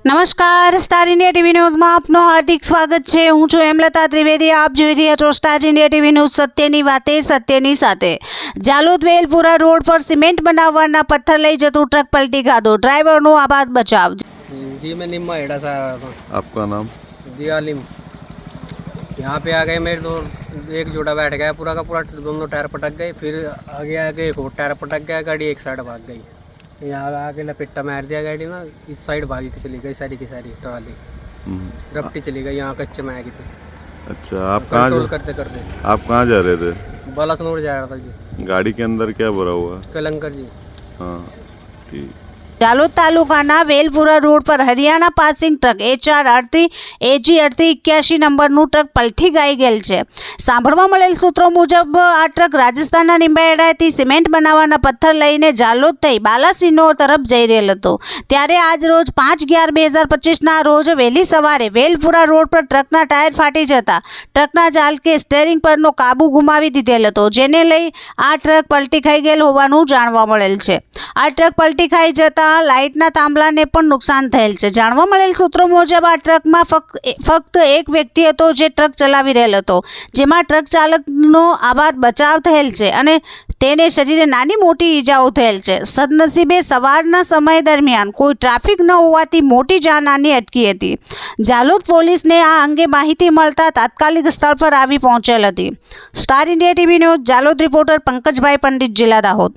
નમસ્કાર star India TV ન્યૂઝમાં આપનું હાર્દિક સ્વાગત છે હું છું હેમલતા ત્રિવેદી આપ જોઈ રહ્યા છો સ્ટાર ઇન્ડિયા ટીવી ન્યૂઝ સત્યની વાતે સત્યની સાથે જાલોદ વેલપુરા રોડ પર સિમેન્ટ બનાવવાના પથ્થર લઈ જતું ટ્રક પલટી ખાધો ડ્રાઈવરનો આબાદ બચાવ जी मैं निम्मा हेड़ा से आया था आपका नाम जी आलिम यहाँ पे आ गए मेरे दो एक जोड़ा बैठ गया पूरा का पूरा दोनों टायर पटक गए फिर आगे आगे एक और टायर पटक गया गाड़ी एक साइड भाग गई यहाँ आगे लपेटा मार दिया गाड़ी ना इस साइड भागी के चली गई सारी की सारी ट्राली हम्म, रपटी चली गई यहाँ कच्चे में आ गई थी अच्छा आप कहाँ कंट्रोल जा, करते करते आप कहाँ जा रहे थे बालासनोर जा रहा था जी गाड़ी के अंदर क्या भरा हुआ है कलंकर जी हाँ ठीक જાલોદ તાલુકાના વેલપુરા રોડ પર હરિયાણા પાસિંગ ટ્રક એચઆર અડધી એજી અડતી એક્યાસી નંબરનું ટ્રક પલટી ગાઈ ગયેલ છે. સાંભળવા મળેલ સૂત્રો મુજબ, આ ટ્રક રાજસ્થાનના નિંબાયડાથી સિમેન્ટ બનાવવાના પથ્થર લઈને જાલોદ થઈ બાલાસિનો તરફ જઈ રહેલ હતો. ત્યારે આજ રોજ પાંચ અગિયાર બે હજાર પચીસના રોજ વહેલી સવારે વેલપુરા રોડ પર ટ્રકના ટાયર ફાટી જતા ટ્રકના ચાલકે સ્ટેરિંગ પરનો કાબુ ગુમાવી દીધેલ હતો, જેને લઈ આ ટ્રક પલટી ખાઈ ગયેલ હોવાનું જાણવા મળેલ છે. આ ટ્રક પલટી ખાઈ જતા લાઇટના થાંભલાને પણ નુકસાન થયેલ છે. જાણવા મળેલ સૂત્રો મુજબ આ ટ્રકમાં ફક્ત ફક્ત એક વ્યક્તિ હતો જે ટ્રક ચલાવી રહેલ હતો. જેમાં ટ્રક ચાલકનો આબાદ બચાવ થયેલ છે અને તેને શરીરે નાની મોટી ઈજાઓ થયેલ છે. સદનસીબે સવારના સમય દરમિયાન કોઈ ટ્રાફિક ન હોવાથી મોટી જાનહાની અટકી હતી. જાલોદ પોલીસને આ અંગે માહિતી મળતા તાત્કાલિક સ્થળ પર આવી પહોંચેલ હતી. Star India TV news Jhalod reporter Pankajbhai Pandit, જિલ્લા દાહોદ.